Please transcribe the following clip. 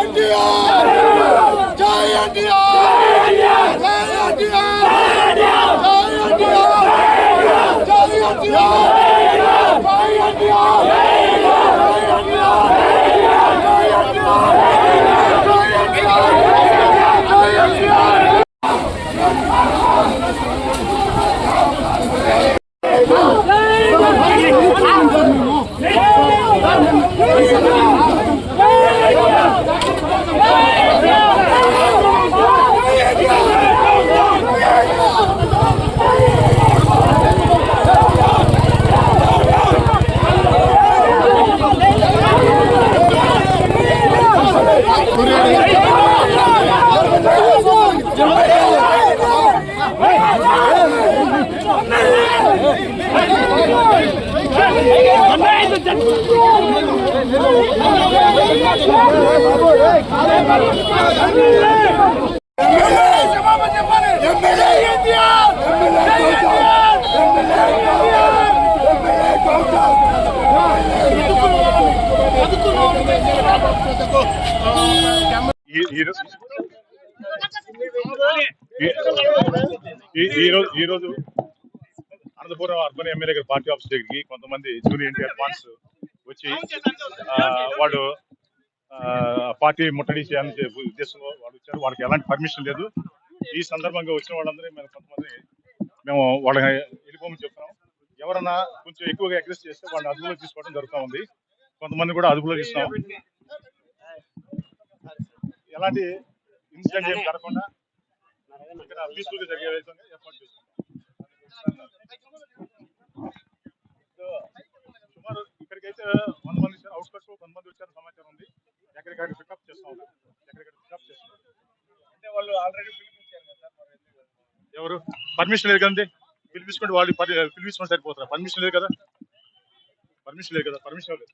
என்டிஆர் ஜெய் என்டிஆர் ఈ- ఈ- రోజు అనంతపురం అర్బన్ ఎమ్మెల్యే గారి పార్టీ ఆఫీస్ దగ్గరికి కొంతమంది జూనియర్ ఎన్టీఆర్ ఫాన్స్ వచ్చి వాడు పార్టీ ముట్టడి చేయాలని చెప్పి ఉద్దేశంలో వాళ్ళు వచ్చారు వాళ్ళకి ఎలాంటి పర్మిషన్ లేదు ఈ సందర్భంగా వచ్చిన వాళ్ళందరూ మేము కొంతమంది మేము వాళ్ళని వెళ్ళిపోమని చెప్తున్నాం ఎవరన్నా కొంచెం ఎక్కువగా అగ్రెస్ చేస్తే వాళ్ళని అదుపులో తీసుకోవడం జరుగుతూ ఉంది కొంతమంది కూడా అదుపులో తీస్తున్నాం ఎలాంటి ఇన్సిడెంట్ ఏం జరగకుండా ఇక్కడ పీస్ఫుల్గా జరిగే విధంగా ఏర్పాటు సుమారు ఇక్కడికైతే వంద మంది కట్స్ వంద మంది వచ్చారు సమాచారం ఉంది. ఎక్కడికక్కడ పికప్ చేస్తాం ఎక్కడికక్కడ పికప్ చేస్తాం అంటే వాళ్ళు ఆల్రెడీ పిలిపించారు కదా? ఎవరు? పర్మిషన్ లేదు కదండి. పిలిపించుకుంటే వాళ్ళు పరి- పిలిపించుకుంటే సరిపోతారా? పర్మిషన్ లేదు కదా? పర్మిషన్ లేదు కదా? పర్మిషన్ లేదు.